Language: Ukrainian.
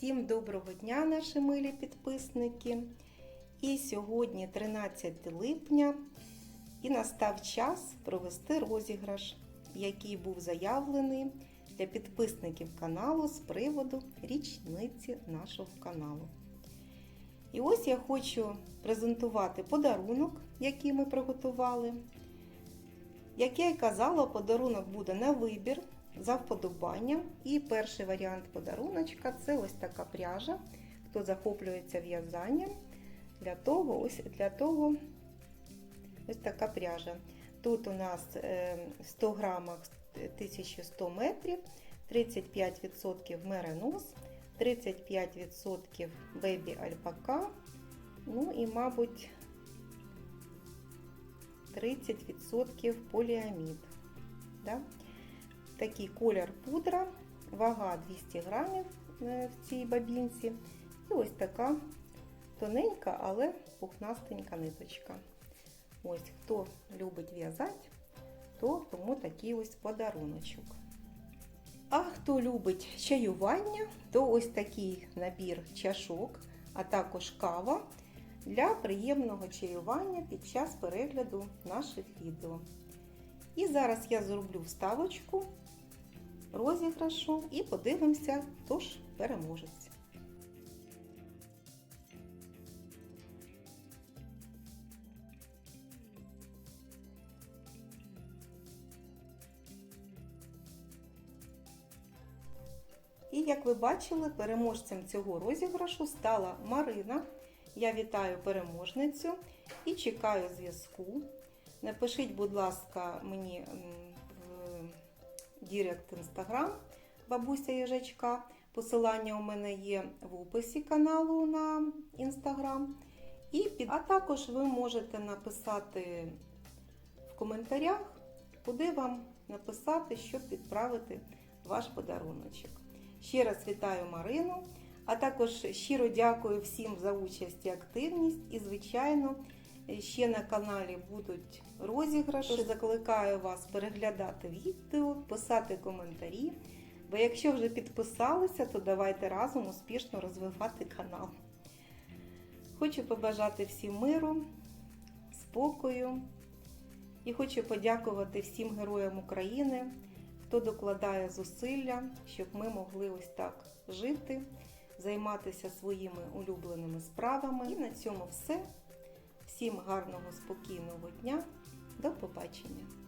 Всім доброго дня, наші милі підписники. І сьогодні 13 липня, і настав час провести розіграш, який був заявлений для підписників каналу з приводу річниці нашого каналу. І ось я хочу презентувати подарунок, який ми приготували. Як я і казала, подарунок буде на вибір за вподобанням. І перший варіант подаруночка це ось така пряжа. Хто захоплюється в'язанням, для того ось для того ось така пряжа. Тут у нас е, 100 грамах 1100 метрів, 35% меринос, 35% бебі альпака, ну і, мабуть, 30% поліамід. Да? Такий колір пудра, вага 200 грамів в цій бабінці. І ось така тоненька, але пухнастенька ниточка. Ось хто любить в'язати, то тому такий ось подаруночок. А хто любить чаювання, то ось такий набір чашок, а також кава для приємного чаювання під час перегляду наших відео. І зараз я зроблю вставочку розіграшу і подивимося, хто ж переможець. І як ви бачили, переможцем цього розіграшу стала Марина. Я вітаю переможницю і чекаю зв'язку. Напишіть, будь ласка, мені Дірект Інстаграм бабуся їжачка. Посилання у мене є в описі каналу на Інстаграм. А також ви можете написати в коментарях, куди вам написати, щоб відправити ваш подаруночок. Ще раз вітаю Марину, а також щиро дякую всім за участь і активність. І, звичайно, ще на каналі будуть розіграші. Тож закликаю вас переглядати відео, писати коментарі. Бо якщо вже підписалися, то давайте разом успішно розвивати канал. Хочу побажати всім миру, спокою і хочу подякувати всім героям України, хто докладає зусилля, щоб ми могли ось так жити, займатися своїми улюбленими справами. І на цьому все. Всім гарного, спокійного дня. До побачення!